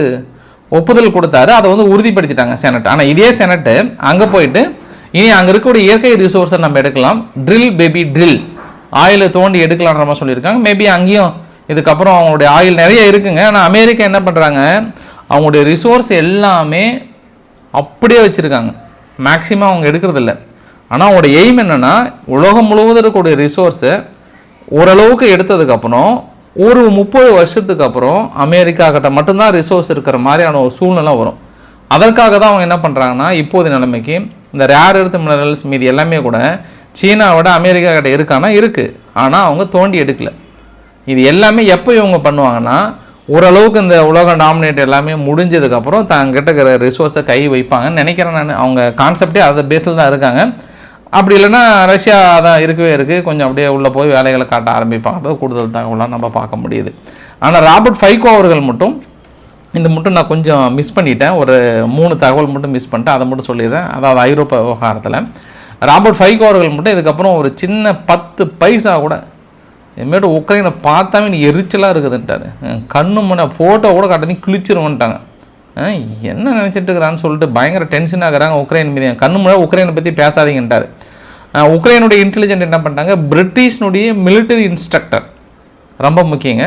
ஒப்புதல் கொடுத்தாரு. அதை வந்து உறுதிப்படுத்திட்டாங்க செனட் ஆனால் இதே செனட்டு அங்கே போயிட்டு இனி அங்கே இருக்கக்கூடிய இயற்கை ரிசோர்ஸை நம்ம எடுக்கலாம். ட்ரில் பேபி ட்ரில் ஆயிலை தோண்டி எடுக்கலான்ற மாதிரி சொல்லியிருக்காங்க. மேபி அங்கேயும் இதுக்கப்புறம் அவங்களுடைய ஆயில் நிறைய இருக்குங்க. ஆனால் அமெரிக்கா என்ன பண்ணுறாங்க அவங்களுடைய ரிசோர்ஸ் எல்லாமே அப்படியே வச்சுருக்காங்க. மேக்ஸிமம் அவங்க எடுக்கிறது இல்லை. ஆனால் அவங்களோட எய்ம் என்னென்னா உலகம் முழுவதும் இருக்கக்கூடிய ரிசோர்ஸை ஓரளவுக்கு எடுத்ததுக்கப்புறம் ஒரு முப்பது வருஷத்துக்கு அப்புறம் அமெரிக்கா கிட்ட மட்டும்தான் ரிசோர்ஸ் இருக்கிற மாதிரியான ஒரு சூழ்நிலை வரும். அதற்காக தான் அவங்க என்ன பண்ணுறாங்கன்னா இப்போது நிலைமைக்கு இந்த ரேர் எடுத்த மினரல்ஸ் மீது எல்லாமே கூட சீனாவோட அமெரிக்கா கிட்ட இருக்கானா இருக்குது ஆனால் அவங்க தோண்டி எடுக்கல. இது எல்லாமே எப்போ இவங்க பண்ணுவாங்கன்னா ஓரளவுக்கு இந்த உலக டாமினேட் எல்லாமே முடிஞ்சதுக்கப்புறம் தங்கிட்ட இருக்கிற ரிசோர்ஸை கை வைப்பாங்கன்னு நினைக்கிறேன் நான். அவங்க கான்செப்டே அதை பேஸில் தான் இருக்காங்க. அப்படி இல்லைன்னா ரஷ்யா தான் இருக்கவே இருக்குது கொஞ்சம் அப்படியே உள்ளே போய் வேலைகளை காட்ட ஆரம்பிப்பாங்க. கூடுதல் தகவலாம் நம்ம பார்க்க முடியுது. ஆனால் ராபர்ட் ஃபைகோ அவர்கள் மட்டும் இந்த மட்டும் நான் கொஞ்சம் மிஸ் பண்ணிட்டேன். ஒரு மூணு தகவல் மட்டும் மிஸ் பண்ணிட்டேன். அதை மட்டும் சொல்லிடுறேன். அதாவது ஐரோப்பா விவகாரத்தில். ராபர்ட் ஃபைகோ அவர்கள் மட்டும் இதுக்கப்புறம் ஒரு சின்ன பத்து பைசா கூட இனிமேட்டு உக்ரைனை பார்த்தாவே நீ எரிச்சலாக இருக்குதுன்ட்டாரு. கண்ணு முன்ன ஃபோட்டோ கூட கட்டணி கிழிச்சிருவோன்ட்டாங்க. என்ன நினச்சிட்டு இருக்கிறான்னு சொல்லிட்டு பயங்கர டென்ஷன் ஆகுறாங்க உக்ரைன் மீது. கண்ணு முன்னாடி உக்ரைனை பற்றி பேசாதீங்கன்ட்டார். உக்ரைனுடைய இன்டெலிஜென்ட் என்ன பண்ணிட்டாங்க? பிரிட்டிஷ்னுடைய மிலிட்டரி இன்ஸ்ட்ரக்டர் ரொம்ப முக்கியங்க.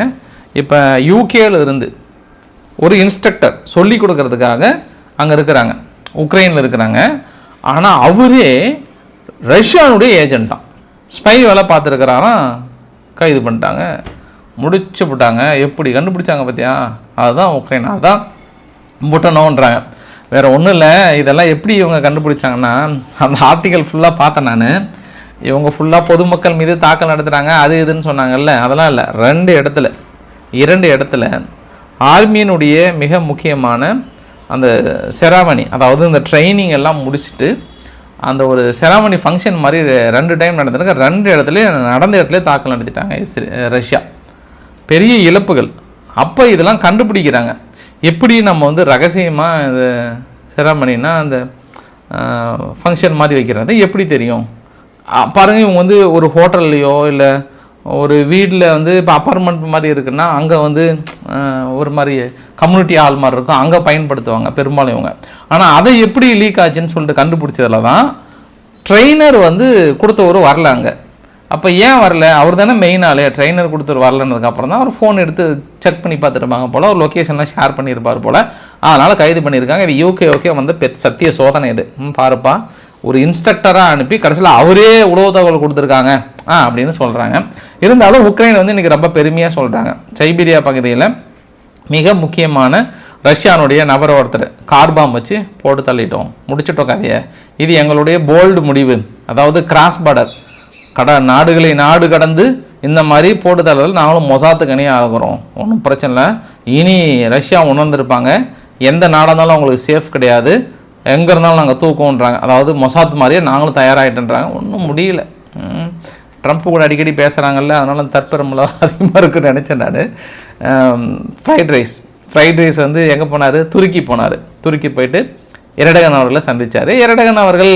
இப்போ யூகேல இருந்து ஒரு இன்ஸ்ட்ரக்டர் சொல்லி கொடுக்கறதுக்காக அங்கே இருக்கிறாங்க. உக்ரைனில் இருக்கிறாங்க. ஆனால் அவரே ரஷ்யானுடைய ஏஜென்ட் தான். ஸ்பை வேலை பார்த்துருக்கிறாராம். கைது பண்ணிட்டாங்க. முடிச்சு விட்டாங்க எப்படி கண்டுபிடிச்சாங்க பார்த்தியா அதுதான் உக்ரைன். அதுதான் முட்டணுன்றாங்க. வேறு ஒன்றும் இல்லை. இதெல்லாம் எப்படி இவங்க கண்டுபிடிச்சாங்கன்னா அந்த ஆர்டிக்கல் ஃபுல்லாக பார்த்தேன் நான். இவங்க ஃபுல்லாக பொதுமக்கள் மீது தாக்கல் நடத்துகிறாங்க அது இதுன்னு சொன்னாங்கல்ல. அதெல்லாம் இல்லை. ரெண்டு இடத்துல இரண்டு இடத்துல ஆர்மியினுடைய மிக முக்கியமான அந்த செராமணி அதாவது இந்த ட்ரைனிங் எல்லாம் முடிச்சுட்டு அந்த ஒரு செராமணி ஃபங்க்ஷன் மாதிரி ரெண்டு டைம் நடந்திருக்கு. ரெண்டு இடத்துல நடந்த இடத்துல தாக்கல் நடத்திட்டாங்க ரஷ்யா. பெரிய இழப்புகள். அப்போ இதெல்லாம் கண்டுபிடிக்கிறாங்க. எப்படி நம்ம வந்து ரகசியமாக இந்த செராமணினா அந்த ஃபங்க்ஷன் மாதிரி வைக்கிறது? எப்படி தெரியும்? பாருங்கள் பாருங்க இவங்க வந்து ஒரு ஹோட்டல்லையோ இல்லை ஒரு வீட்டில் வந்து இப்போ அப்பார்ட்மெண்ட் மாதிரி இருக்குன்னா அங்கே வந்து ஒரு மாதிரி கம்யூனிட்டி ஹால் மாதிரி இருக்கும். அங்கே பயன்படுத்துவாங்க பெரும்பாலும் இவங்க. ஆனால் அதை எப்படி லீக் ஆச்சுன்னு சொல்லிட்டு கண்டுபிடிச்சதுல தான் ட்ரெயினர் வந்து கொடுத்தவரும் வரல அங்கே. அப்போ ஏன் வரல? அவர் தானே மெயின் ஆளு. ட்ரெயினர் கொடுத்துட்டு வரலன்னதுக்கு அப்புறம் தான் அவர் ஃபோன் எடுத்து செக் பண்ணி பார்த்துருப்பாங்க போல். ஒரு லொக்கேஷன்லாம் ஷேர் பண்ணியிருப்பார் போல். அதனால் கைது பண்ணியிருக்காங்க. இது யூகே ஓகே வந்து பெத் சத்திய சோதனை இது. ம், பாருப்பா. ஒரு இன்ஸ்ட்ரக்டராக அனுப்பி கடைசியில் அவரே உளவு தகவல் கொடுத்துருக்காங்க. ஆ அப்படின்னு சொல்கிறாங்க இருந்தாலும் உக்ரைன் வந்து இன்றைக்கி ரொம்ப பெருமையாக சொல்கிறாங்க சைபீரியா பகுதியில் மிக முக்கியமான ரஷ்யானுடைய நபர் ஒருத்தர் கார் பாம் வச்சு போட்டு தள்ளிட்டோம். முடிச்சிட்டோம் கதையை. இது எங்களுடைய போல்டு முடிவு. அதாவது கிராஸ் பார்டர் கட நாடுகளை நாடு கடந்து இந்த மாதிரி போட்டு நாங்களும் மொசாத்துக்கு அணியாக ஆகிறோம். ஒன்றும் பிரச்சனை இல்லை. இனி ரஷ்யா உணர்ந்திருப்பாங்க. எந்த நாடாக இருந்தாலும் அவங்களுக்கு சேஃப் கிடையாது. எங்கே இருந்தாலும் நாங்கள் தூக்கோன்றாங்க அதாவது மொசாத் மாதிரியே நாங்களும் தயாராகிட்டுன்றாங்க ஒன்றும் முடியல. ட்ரம்ப் கூட அடிக்கடி பேசுகிறாங்கல்ல அதனால தற்பெருமல (laughs) அதிகமாக இருக்குன்னு நினச்சேன் நான். ஃப்ரைட் ரைஸ் ஃப்ரைட் ரைஸ் வந்து எங்கே போனார்? துருக்கி போனார். துருக்கி போயிட்டு இரடகன் அவர்களை சந்திச்சார். இரடகன் அவர்கள்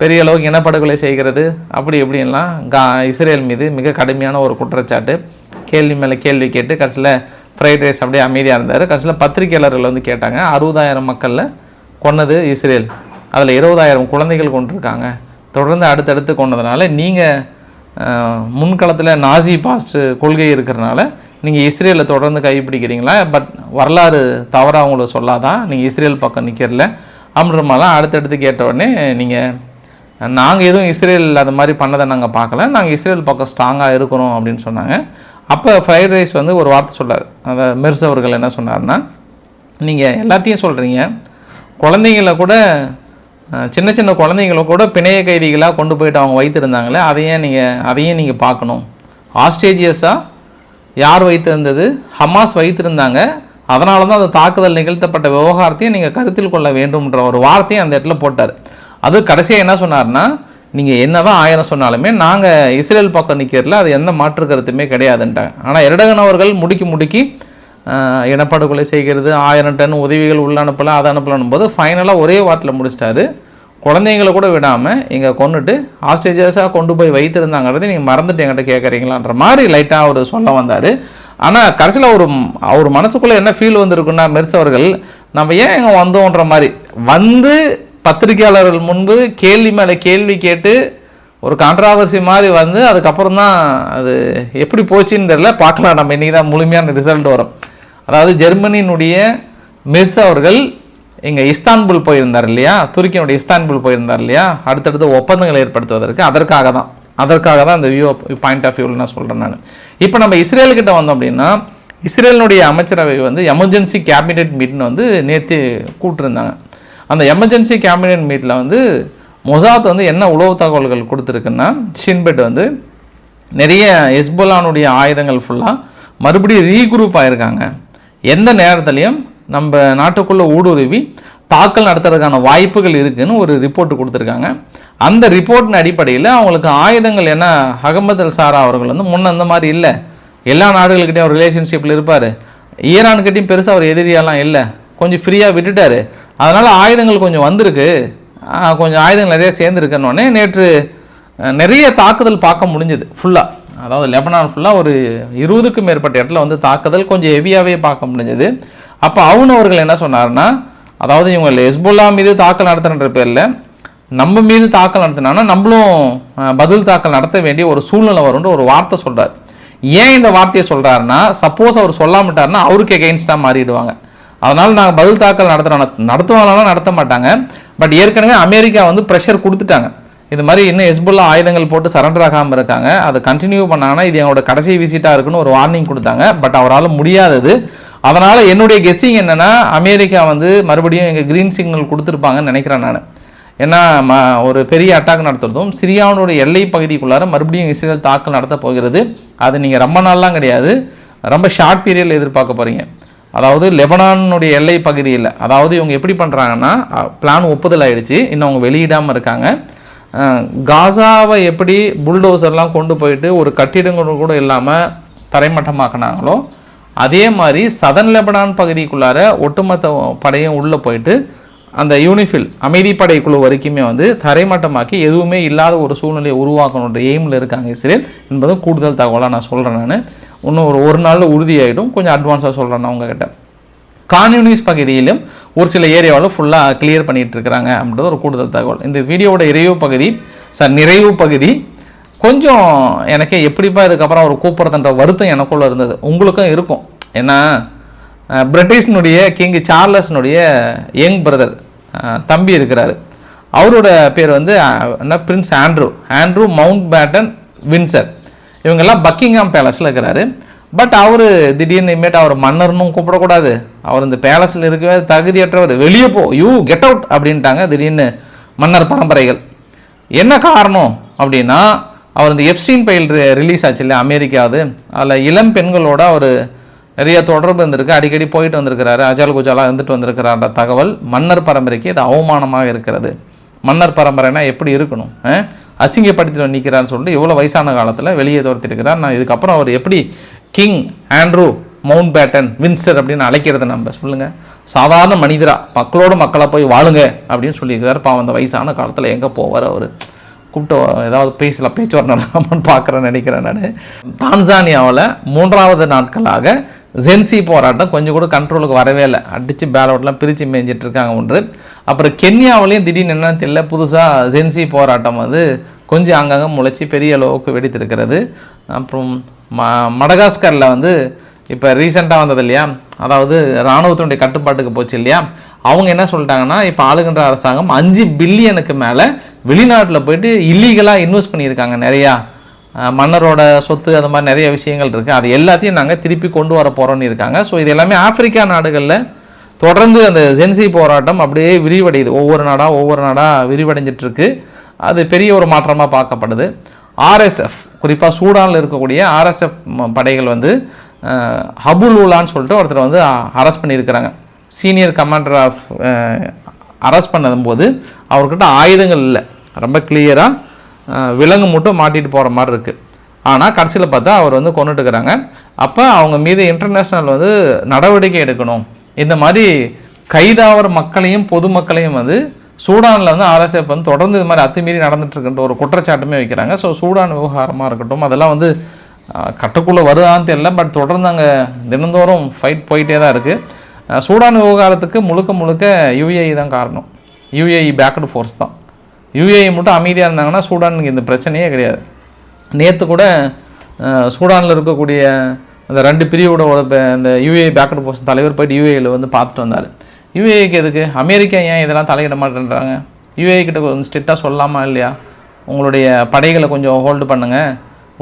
பெரிய அளவுக்கு இனப்படுகொலை செய்கிறது அப்படி இப்படின்லாம் கா இஸ்ரேல் மீது மிக கடுமையான ஒரு குற்றச்சாட்டு. கேள்வி மேலே கேள்வி கேட்டு கடைசியில் ஃப்ரைட் ரைஸ் அப்படியே அமைதியாக இருந்தார். கடைசியில் பத்திரிகையாளர்கள் வந்து கேட்டாங்க அறுபதாயிரம் மக்களில் கொன்னது இஸ்ரேல். அதில் இருபதாயிரம் குழந்தைகள் கொண்டிருக்காங்க தொடர்ந்து அடுத்தடுத்து கொண்டதுனால நீங்கள் முன்களத்தில் நாசி பாஸ்ட் கொள்கை இருக்கிறனால நீங்கள் இஸ்ரேலை தொடர்ந்து கைப்பிடிக்கிறீங்களா? பட் வரலாறு தவறாக உங்களுக்கு சொல்லாதான் நீங்கள் இஸ்ரேல் பக்கம் நிற்கிறல அப்படின்ற மாதிரிலாம் அடுத்தடுத்து கேட்ட உடனே நீங்கள் நாங்கள் எதுவும் இஸ்ரேல் அது மாதிரி பண்ணதை நாங்கள் பார்க்கல. நாங்கள் இஸ்ரேல் பக்கம் ஸ்ட்ராங்காக இருக்கிறோம் அப்படின்னு சொன்னாங்க. அப்போ ஃப்ரைட் ரைஸ் வந்து ஒரு வார்த்தை சொன்னார் அந்த மிர்ஸ் அவர்கள் என்ன சொன்னார்னா நீங்கள் எல்லாத்தையும் சொல்கிறீங்க குழந்தைங்கள கூட சின்ன சின்ன குழந்தைங்கள கூட பிணைய கைதிகளாக கொண்டு போயிட்டு அவங்க வைத்திருந்தாங்களே அதையும் நீங்கள் அதையும் நீங்கள் பார்க்கணும். ஆஸ்ட்ரேஜியஸாக யார் வைத்திருந்தது? ஹமாஸ் வைத்திருந்தாங்க. அதனால தான் அந்த தாக்குதல் நிகழ்த்தப்பட்ட விவகாரத்தையும் நீங்கள் கருத்தில் கொள்ள வேண்டும்ன்ற ஒரு வார்த்தையும் அந்த இடத்துல போட்டார். அது கடைசியாக என்ன சொன்னார்னா நீங்கள் என்னதான் ஆயிரம் சொன்னாலுமே நாங்கள் இஸ்ரேல் பக்கம் நிற்கிறதுல அது எந்த மாற்று கருத்துமே கிடையாதுன்ட்டாங்க. ஆனால் எரடகன் அவர்கள் முடுக்கி முடுக்கி இனப்படுகொலை செய்கிறது ஆயிரம் டன் உதவிகள் உள்ள அனுப்பலாம் அதை அனுப்பலாம் போது ஃபைனலாக ஒரே வாட்டில் முடிச்சிட்டாரு. குழந்தைங்களை கூட விடாமல் இங்கே கொண்டுட்டு ஆஸ்ட்ரேஜியஸாக கொண்டு போய் வைத்திருந்தாங்கிறது நீங்கள் மறந்துட்டு என்கிட்ட கேட்குறீங்களான்ற மாதிரி லைட்டாக அவர் சொல்ல வந்தார். ஆனால் கடைசியில் ஒரு அவர் மனசுக்குள்ளே என்ன ஃபீல் வந்திருக்குன்னா மெர்ஸ் அவர்கள் நம்ம ஏன் இங்கே வந்தோன்ற மாதிரி வந்து பத்திரிகையாளர்கள் முன்பு கேள்வி மேலே கேள்வி கேட்டு ஒரு கான்ட்ராவர்சி மாதிரி வந்து அதுக்கப்புறம் தான் அது எப்படி போச்சுன்னு தெரியல. பார்க்கலாம். நம்ம இன்றைக்கி தான் முழுமையான ரிசல்ட் வரும். அதாவது ஜெர்மனியினுடைய மிர்ஸ் அவர்கள் இங்கே இஸ்தான்புல் போயிருந்தார் இல்லையா? துருக்கியினுடைய இஸ்தான்புல் போயிருந்தார் இல்லையா? அடுத்தடுத்து ஒப்பந்தங்களை ஏற்படுத்துவதற்கு அதற்காக தான். அதற்காக தான் இந்த வியூ பாயிண்ட் ஆஃப் வியூவில் நான் சொல்கிறேன் நான். இப்போ நம்ம இஸ்ரேல்கிட்ட வந்தோம் அப்படின்னா இஸ்ரேலினுடைய அமைச்சரவை வந்து எமர்ஜென்சி கேபினெட் மீட்னு வந்து நேற்று கூட்டிருந்தாங்க. அந்த எமர்ஜென்சி கேபினட் மீட்டில் வந்து மொசாத் வந்து என்ன உளவு தகவல்கள் கொடுத்துருக்குன்னா ஷின்பெட் வந்து நிறைய எஸ்போலானுடைய ஆயுதங்கள் ஃபுல்லாக மறுபடியும் ரீகுரூப் ஆயிருக்காங்க. எந்த நேரத்துலையும் நம்ம நாட்டுக்குள்ளே ஊடுருவி தாக்கல் நடத்துறதுக்கான வாய்ப்புகள் இருக்குதுன்னு ஒரு ரிப்போர்ட் கொடுத்துருக்காங்க. அந்த ரிப்போர்ட்டின் அடிப்படையில் அவங்களுக்கு ஆயுதங்கள் என்ன அகமது அல் சாரா அவர்கள் வந்து முன்ன அந்த மாதிரி இல்லை. எல்லா நாடுகள்கிட்டையும் அவர் ரிலேஷன்ஷிப்பில் இருப்பார். ஈரான்கிட்டையும் பெருசாக அவர் எதிரியாலாம் இல்லை. கொஞ்சம் ஃப்ரீயாக விட்டுட்டார். அதனால் ஆயுதங்கள் கொஞ்சம் வந்திருக்கு. கொஞ்சம் ஆயுதங்கள் நிறைய சேர்ந்துருக்குன்னொடனே நேற்று நிறைய தாக்குதல் பார்க்க முடிஞ்சுது ஃபுல்லாக அதாவது லெபனான் ஃபுல்லாக ஒரு இருபதுக்கும் மேற்பட்ட இடத்துல வந்து தாக்குதல் கொஞ்சம் ஹெவியாகவே பார்க்க முடிஞ்சது. அப்போ அவுன் அவர்கள் என்ன சொன்னார்னா அதாவது இவங்க ஹெஸ்புல்லா மீது தாக்கல் நடத்துகின்ற பேரில் நம்ம மீது தாக்கல் நடத்தினாங்கன்னா நம்மளும் பதில் தாக்கல் நடத்த வேண்டிய ஒரு சூழ்நிலை வரும்னு ஒரு வார்த்தை சொல்கிறார் ஏன் இந்த வார்த்தையை சொல்கிறாருன்னா சப்போஸ் அவர் சொல்லாமட்டாருன்னா அவருக்கு எகெயின்ஸ்டாக மாறிடுவாங்க. அதனால் நாங்கள் பதில் தாக்கல் நடத்துகிறோம் நடத்துவாங்கன்னா நடத்த மாட்டாங்க. பட் ஏற்கனவே அமெரிக்கா வந்து ப்ரெஷர் கொடுத்துட்டாங்க. இது மாதிரி இன்னும் ஹெஸ்புல்லா ஆயுதங்கள் போட்டு சரண்டர் ஆகாமல் இருக்காங்க. அதை கண்டினியூ பண்ணாங்கன்னா இது என்னோட கடைசி விசிட்டாக இருக்குன்னு ஒரு வார்னிங் கொடுத்தாங்க. பட் அவரால் முடியாதது. அதனால் என்னுடைய கெஸ்ஸிங் என்னன்னா அமெரிக்கா வந்து மறுபடியும் எங்கள் க்ரீன் சிக்னல் கொடுத்துருப்பாங்கன்னு நினைக்கிறேன் நான். ஏன்னா ம ஒரு பெரிய அட்டாக் நடத்துறதும் சிரியாவுடைய எல்லை பகுதிக்குள்ளார மறுபடியும் இஸ்ரேல் தாக்கல் நடத்த போகிறது. அது நீங்கள் ரொம்ப நாள்லாம் கிடையாது. ரொம்ப ஷார்ட் பீரியடில் எதிர்பார்க்க போகிறீங்க அதாவது லெபனானுடைய எல்லை பகுதியில். அதாவது இவங்க எப்படி பண்ணுறாங்கன்னா பிளான் ஒப்புதல் ஆகிடுச்சு இன்னும் அவங்க வெளியிடாமல் இருக்காங்க. காசாவை எப்படி புல்டோசர்லாம் கொண்டு போயிட்டு ஒரு கட்டிடங்கள் கூட இல்லாமல் தரைமட்டமாக்குனாங்களோ அதே மாதிரி சதன் லெபனான் பகுதிக்குள்ளார ஒட்டுமொத்த படையும் உள்ளே போயிட்டு அந்த யூனிஃபில் அமைதிப்படை குழு வரைக்குமே வந்து தரைமட்டமாக்கி எதுவுமே இல்லாத ஒரு சூழ்நிலையை உருவாக்கணுன்ற எய்மில் இருக்காங்க இஸ்ரேல். என்பதும் கூடுதல் தகவலாக நான் சொல்கிறேன் நான். இன்னும் ஒரு ஒரு நாளில் உறுதியாகிடும் கொஞ்சம் அட்வான்ஸாக சொல்கிறேன் நான் உங்ககிட்ட. கான்யூனிஸ் பகுதியிலும் ஒரு சில ஏரியாவில் ஃபுல்லாக கிளியர் பண்ணிகிட்டு இருக்கிறாங்க அப்படின்றது ஒரு கூடுதல் தகவல். இந்த வீடியோவோட இறைவு பகுதி சார் நிறைவு பகுதி கொஞ்சம் எனக்கு எப்படிப்பா இதுக்கப்புறம் அவர் கூப்பிட்றதுன்ற வருத்தம் எனக்குள்ளே இருந்தது. உங்களுக்கும் இருக்கும். ஏன்னா பிரிட்டிஷ்னுடைய கிங் சார்லஸ்னுடைய யங் பிரதர் தம்பி இருக்கிறாரு. அவரோட பேர் வந்து என்ன prince Andrew Andrew Mountbatten Windsor இவங்கெல்லாம் பக்கிங்ஹாம் பேலஸில் இருக்கிறாரு. பட் அவர் திடீர்னு இனிமேட்டு அவர் மன்னர்னும் கூப்பிடக்கூடாது. அவர் இந்த பேலஸில் இருக்கவே தகுதியற்றவர். வெளியே போ. யூ கெட் அவுட் அப்படின்ட்டாங்க திடீர்னு மன்னர் பரம்பரைகள். என்ன காரணம் அப்படின்னா அவர் இந்த எப்ஸ்டீன் பயில் ரிலீஸ் ஆச்சு இல்லையா அமெரிக்காவது. அதில் இளம் பெண்களோட அவர் நிறைய தொடர்பு இருந்திருக்கு. அடிக்கடி போயிட்டு வந்திருக்கிறாரு. அஜால் குஜாலாக இருந்துட்டு வந்திருக்கிறார தகவல் மன்னர் பரம்பரைக்கு இது அவமானமாக இருக்கிறது. மன்னர் பரம்பரைனா எப்படி இருக்கணும் அசிங்கப்படுத்தி நிற்கிறான்னு சொல்லிட்டு இவ்வளோ வயசான காலத்தில் வெளியே துரத்திருக்கிறார் நான் இதுக்கப்புறம் அவர் எப்படி king Andrew Mountbatten Windsor அப்படின்னு அழைக்கிறது நம்ம சொல்லுங்கள் சாதாரண மனிதரா மக்களோட மக்களாக போய் வாழுங்க அப்படின்னு சொல்லியிருக்கிறார் பாவம் அந்த வயசான காலத்தில் எங்கே போவார் அவர்? கூப்பிட்டு ஏதாவது பேசல பேச்சுவார்த்தை நடக்காமன்னு பார்க்குறேன்னு நினைக்கிறேன் நான். தான்சானியாவில் மூன்றாவது நாட்களாக ஜென்சி போராட்டம் கொஞ்சம் கூட கண்ட்ரோலுக்கு வரவே இல்லை. அடித்து பேலோட்லாம் பிரித்து மேய்ஞ்சிட்டு இருக்காங்க ஒன்று. அப்புறம் கென்யாவிலையும் திடீர்னு என்னன்னு தெரியல புதுசாக ஜென்சி போராட்டம் வந்து கொஞ்சம் அங்கங்கே முளைச்சி பெரிய அளவுக்கு வெடித்திருக்கிறது. அப்புறம் ம மடகாஸ்கரில் வந்து இப்போ ரீசெண்டாக வந்தது இல்லையா? அதாவது இராணுவத்தினுடைய கட்டுப்பாட்டுக்கு போச்சு இல்லையா? அவங்க என்ன சொல்லிட்டாங்கன்னா இப்போ ஆளுகின்ற அரசாங்கம் அஞ்சு பில்லியனுக்கு மேலே வெளிநாட்டில் போயிட்டு இல்லீகலாக இன்வெஸ்ட் பண்ணியிருக்காங்க நிறையா. மன்னரோட சொத்து அது மாதிரி நிறைய விஷயங்கள் இருக்குது அது எல்லாத்தையும் நாங்கள் திருப்பி கொண்டு வர போகிறோன்னு இருக்காங்க. ஸோ இது எல்லாமே ஆப்பிரிக்கா நாடுகளில் தொடர்ந்து அந்த ஜென்சி போராட்டம் அப்படியே விரிவடையுது. ஒவ்வொரு நாடாக ஒவ்வொரு நாடாக விரிவடைஞ்சிட்ருக்கு. அது பெரிய ஒரு மாற்றமாக பார்க்கப்படுது. ஆர்எஸ்எஃப் குறிப்பாக சூடானில் இருக்கக்கூடிய ஆர்எஸ்எஃப் படைகள் வந்து ஹபுல் உலான்னு சொல்லிட்டு ஒருத்தர் வந்து அரெஸ்ட் பண்ணியிருக்கிறாங்க. சீனியர் கமாண்டர் ஆஃப் அரெஸ்ட் பண்ணும்போது அவர்கிட்ட ஆயுதங்கள் இல்லை. ரொம்ப கிளியராக விலங்கு மட்டும் மாட்டிட்டு போகிற மாதிரி இருக்குது ஆனால் கடைசியில் பார்த்தா அவர் வந்து கொண்டுட்டுக்கிறாங்க அப்போ அவங்க மீது இன்டர்நேஷ்னல் வந்து நடவடிக்கை எடுக்கணும். இந்த மாதிரி கைதாகிற மக்களையும் பொதுமக்களையும் வந்து சூடானில் வந்து ஆர்எஸ்எஃப் வந்து தொடர்ந்து இது மாதிரி அத்துமீறி நடந்துட்டுருக்குன்ற ஒரு குற்றச்சாட்டுமே வைக்கிறாங்க. ஸோ சூடான் விவகாரமாக இருக்கட்டும் அதெல்லாம் வந்து கட்டுக்குள்ளே வருதான்னு தெரியல பட் தொடர்ந்து அங்கே தினந்தோறும் ஃபைட் போயிட்டே தான் இருக்குது சூடான் விவகாரத்துக்கு முழுக்க முழுக்க யுஏஇ தான் காரணம். யூஏஇ பேக்கடு ஃபோர்ஸ் தான். யூஏஇ மட்டும் அமைதியாக இருந்தாங்கன்னா சூடானுக்கு இந்த பிரச்சனையே கிடையாது. நேற்று கூட சூடானில் இருக்கக்கூடிய அந்த ரெண்டு பிரிவோட ஒரு அந்த யூஏ பேக்கட் போஸ்ட் தலைவர் போயிட்டு யூஏயில் வந்து பார்த்துட்டு வந்தார். யூஏக்கு எதுக்கு? அமெரிக்கா ஏன் இதெல்லாம் தலையிட மாட்டேன்றாங்க? யூஏ கிட்ட கொஞ்சம் ஸ்ட்ரிக்டாக சொல்லலாமா இல்லையா? உங்களுடைய படைகளை கொஞ்சம் ஹோல்டு பண்ணுங்கள்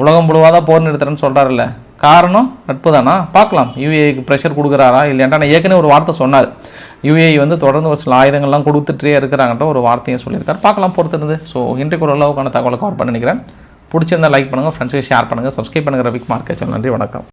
உலகம் முழுவதாக போர் நிறுத்துறேன்னு சொல்கிறாருல்ல காரணம் நட்பு தானா? பார்க்கலாம். யூஏக்கு ப்ரெஷர் கொடுக்குறாரா இல்லையாண்டா நான் ஏற்கனவே ஒரு வார்த்தை சொன்னார். யூஏ வந்து தொடர்ந்து ஒரு சில ஆயுதங்கள்லாம் கொடுத்துட்டே இருக்கிறாங்கன்ற ஒரு வார்த்தையும் சொல்லியிருக்காரு. பார்க்கலாம் பொறுத்திருந்து. ஸோ இன்றைக்கு ஒரு அளவுக்கான தகவலை கவர் பண்ணி நினைக்கிறேன். பிடிச்சிருந்தா லைக் பண்ணுங்கள் ஃப்ரெண்ட்ஸுக்கு ஷேர் பண்ணுங்கள் சப்ஸ்கிரைப் பண்ணுங்கள் ரவிக் மார்க்கெட் நன்றி வணக்கம்.